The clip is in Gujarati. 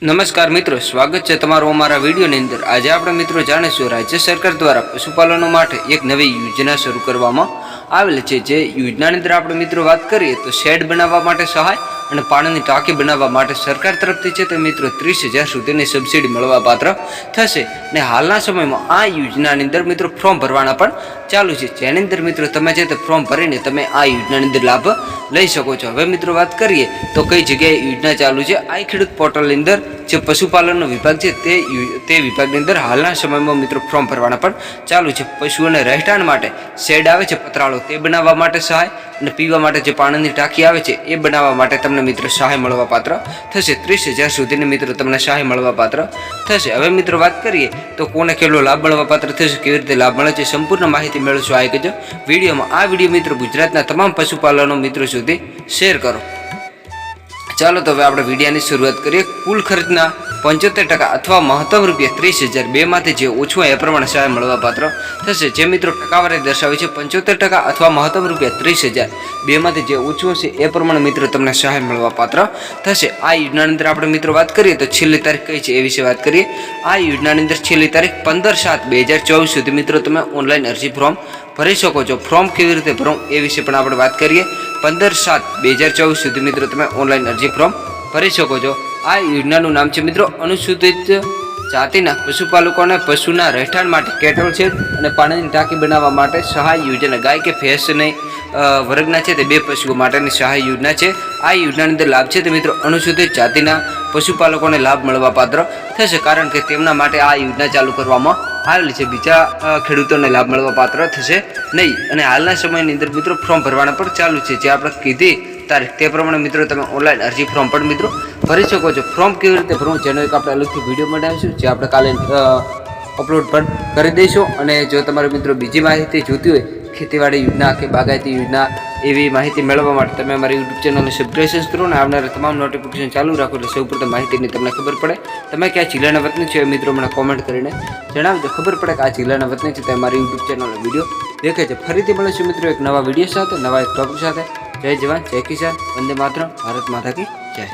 નમસ્કાર મિત્રો, સ્વાગત છે તમારું અમારા વિડીયોની અંદર. આજે આપણે મિત્રો જાણીશું રાજ્ય સરકાર દ્વારા પશુપાલનો માટે એક નવી યોજના શરૂ કરવામાં આવેલ છે. જે યોજનાની અંદર આપણે મિત્રો વાત કરીએ તો શેડ બનાવવા માટે સહાય અને પાણીની ટાંકી બનાવવા માટે સરકાર તરફથી છે તે મિત્રો ત્રીસ હજાર સુધીની સબસિડી મળવા પાત્ર થશે. ને હાલના સમયમાં આ યોજનાની અંદર મિત્રો ફોર્મ ભરવાના પણ ચાલુ છે. જેની અંદર મિત્રો તમે છે તે ફોર્મ ભરીને તમે આ યોજનાની અંદર લાભ લઈ શકો છો. હવે મિત્રો વાત કરીએ તો કઈ જગ્યાએ યોજના ચાલુ છે? આ ખેડૂત પોર્ટલની અંદર જે પશુપાલનનો વિભાગ છે તે તે વિભાગની અંદર હાલના સમયમાં મિત્રો ફોર્મ ભરવાના પણ ચાલુ છે. પશુઓને રહેઠાણ માટે શેડ આવે છે પતરાળો, તે બનાવવા માટે સહાય અને પીવા માટે જે પાણીની ટાંકી આવે છે, એ બનાવવા માટે તમને મિત્રો સહાય મળવા પાત્ર થશે. ત્રીસ હજાર સુધીની મિત્રો તમને સહાય મળવા પાત્ર થશે. હવે મિત્રો વાત કરીએ તો કોને કેટલો લાભ મળવા પાત્ર થશે, કેવી રીતે લાભ મળે છે, સંપૂર્ણ માહિતી મેળવશો આ એક વિડીયોમાં. આ વીડિયો મિત્રો ગુજરાતના તમામ પશુપાલનો મિત્રો સુધી શેર કરો. ચાલો તો હવે આપણે વિડીયાની શરૂઆત કરીએ. કુલ ખર્ચના પંચોતેર ટકા અથવા મહત્તમ રૂપિયા ત્રીસ હજાર. બેમાંથી જે ઓછું હોય એ પ્રમાણે સહાય મળવા પાત્ર થશે. જે મિત્રો ટકાવારી દર્શાવે છે, પંચોતેર ટકા અથવા મહત્તમ રૂપિયા ત્રીસ હજાર. બેમાંથી જે ઓછું હશે એ પ્રમાણે મિત્રો તમને સહાય મળવા પાત્ર થશે. આ યોજનાની અંદર આપણે મિત્રો વાત કરીએ તો છેલ્લી તારીખ કઈ છે એ વિશે વાત કરીએ. આ યોજનાની અંદર છેલ્લી તારીખ પંદર સાત બે હજાર ચોવીસ સુધી મિત્રો તમે ઓનલાઈન અરજી ફોર્મ ભરી શકો છો. ફોર્મ કેવી રીતે ભરો એ વિશે પણ આપણે વાત કરીએ. પંદર સાત બે હજાર ચોવીસ સુધી મિત્રો તમે ઓનલાઈન અરજી ફોર્મ ભરી શકો છો. આ યોજનાનું નામ છે મિત્રો અનુસૂચિત જાતિના પશુપાલકોને પશુના રહેઠાણ માટે કેટલ છે અને પાણીની ટાંકી બનાવવા માટે સહાય યોજના ગાય કે ભેંસને વર્ગના છે તે બે પશુઓ માટેની સહાય યોજના છે. આ યોજનાની અંદર લાભ છે તે મિત્રો અનુસૂચિત જાતિના પશુપાલકોને લાભ મળવા પાત્ર થશે કારણ કે તેમના માટે આ યોજના ચાલુ કરવામાં આવેલી છે. બીજા ખેડૂતોને લાભ મળવા પાત્ર થશે નહીં. અને હાલના સમયની અંદર મિત્રો ફોર્મ ભરવાના પણ ચાલુ છે. જે આપણે કીધી તારીખ તે પ્રમાણે મિત્રો તમે ઓનલાઈન અરજી ફોર્મ પણ મિત્રો ભરી શકો છો. ફોર્મ કેવી રીતે ભરવું જેનો એક આપણે અલગથી વીડિયો બનાવીશું, જે આપણે કાલે અપલોડ પણ કરી દઈશું. અને જો તમારા મિત્રો બીજી માહિતી જોતી હોય, ખેતીવાડી યોજના કે બાગાયતી યોજના એવી માહિતી મેળવવા માટે તમે અમારી યુટ્યુબ ચેનલને સબસ્ક્રાઈબ કરો અને આવનારા તમામ નોટિફિકેશન ચાલુ રાખો એટલે સૌપ્રથમ માહિતીની તમને ખબર પડે. તમે કયા જિલ્લાના વતની છો એ મિત્રો મને કોમેન્ટ કરીને જણાવજો. ખબર પડે કે આ જિલ્લાના વતની છે તે અમારી યુટ્યુબ ચેનલનો વીડિયો દેખે છે. ફરીથી મળીશું મિત્રો એક નવા વીડિયો સાથે, નવા એક ટોપિક સાથે. જય જવાન, જય કિસાન. વંદે માત્ર ભારત માતા કી જય.